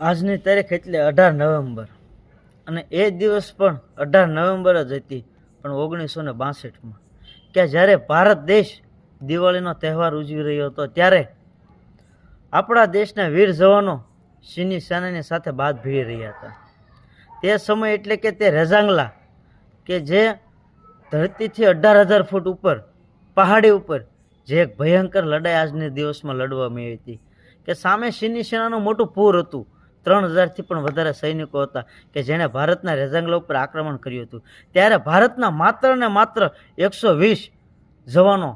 આજની તારીખ એટલે અઢાર નવેમ્બર. અને એ દિવસ પણ અઢાર નવેમ્બર જ હતી, પણ ઓગણીસો ને બાસઠમાં. કે જ્યારે ભારત દેશ દિવાળીનો તહેવાર ઉજવી રહ્યો હતો, ત્યારે આપણા દેશના વીર જવાનો સિંહની સેનાની સાથે બાદ ભીડી રહ્યા હતા. તે સમય એટલે કે તે રેઝાંગલા, કે જે ધરતીથી અઢાર હજાર ફૂટ ઉપર, પહાડી ઉપર, જે એક ભયંકર લડાઈ આજના દિવસમાં લડવામાં આવી હતી. કે સામે સિંહની સેનાનું મોટું પૂર હતું ત્રણ હજારથી પણ વધારે સૈનિકો હતા કે જેણે ભારતના રેઝાંગલા ઉપર આક્રમણ કર્યું હતું. ત્યારે ભારતના માત્ર ને માત્ર એકસો વીસ જવાનો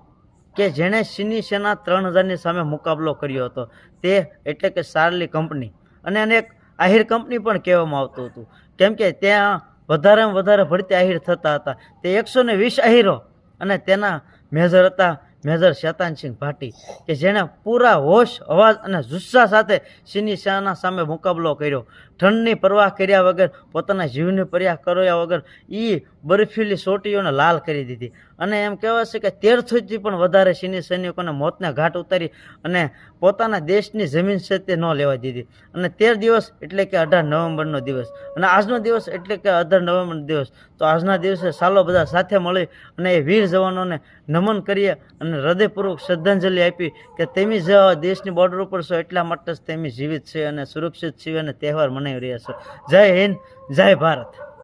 કે જેણે ચીની સેના ત્રણ હજારની સામે મુકાબલો કર્યો હતો, તે એટલે કે સારલી કંપની અને અનેક આહિર કંપની પણ કહેવામાં આવતું હતું. કેમ કે ત્યાં વધારેમાં વધારે ભરતી આહિર થતા હતા. તે એકસો ને વીસ આહિરો અને તેના મેજર હતા મેજર શેતાનસિંહ ભાટી, કે જેણે પૂરા હોશ, અવાજ અને જુસ્સા સાથે સિની શાહના સામે મુકાબલો કર્યો. ઠંડની પરવાહ કર્યા વગર પોતાના જીવની પરવાહ કર્યા વગર એ બરફીલી સોટીઓને લાલ કરી દીધી. અને એમ કહેવાય છે કે તેરસોથી પણ વધારે સિંહની સૈનિકોને મોતને ઘાટ ઉતારી અને પોતાના દેશની જમીન છે તે ન લેવા દીધી. અને તેર દિવસ એટલે કે અઢાર નવેમ્બરનો દિવસ. અને આજનો દિવસ એટલે કે અઢાર નવેમ્બરનો દિવસ. તો આજના દિવસે સાલો બધા સાથે મળી અને એ વીર જવાનોને નમન કરીએ અને હૃદયપૂર્વક શ્રદ્ધાંજલિ આપી કે તેમી જ દેશની બોર્ડર ઉપર છો એટલા માટે જ તેમી જીવિત છે અને સુરક્ષિત છે અને તહેવાર મનાવી રહ્યા છે. જય હિન્દ, જય ભારત.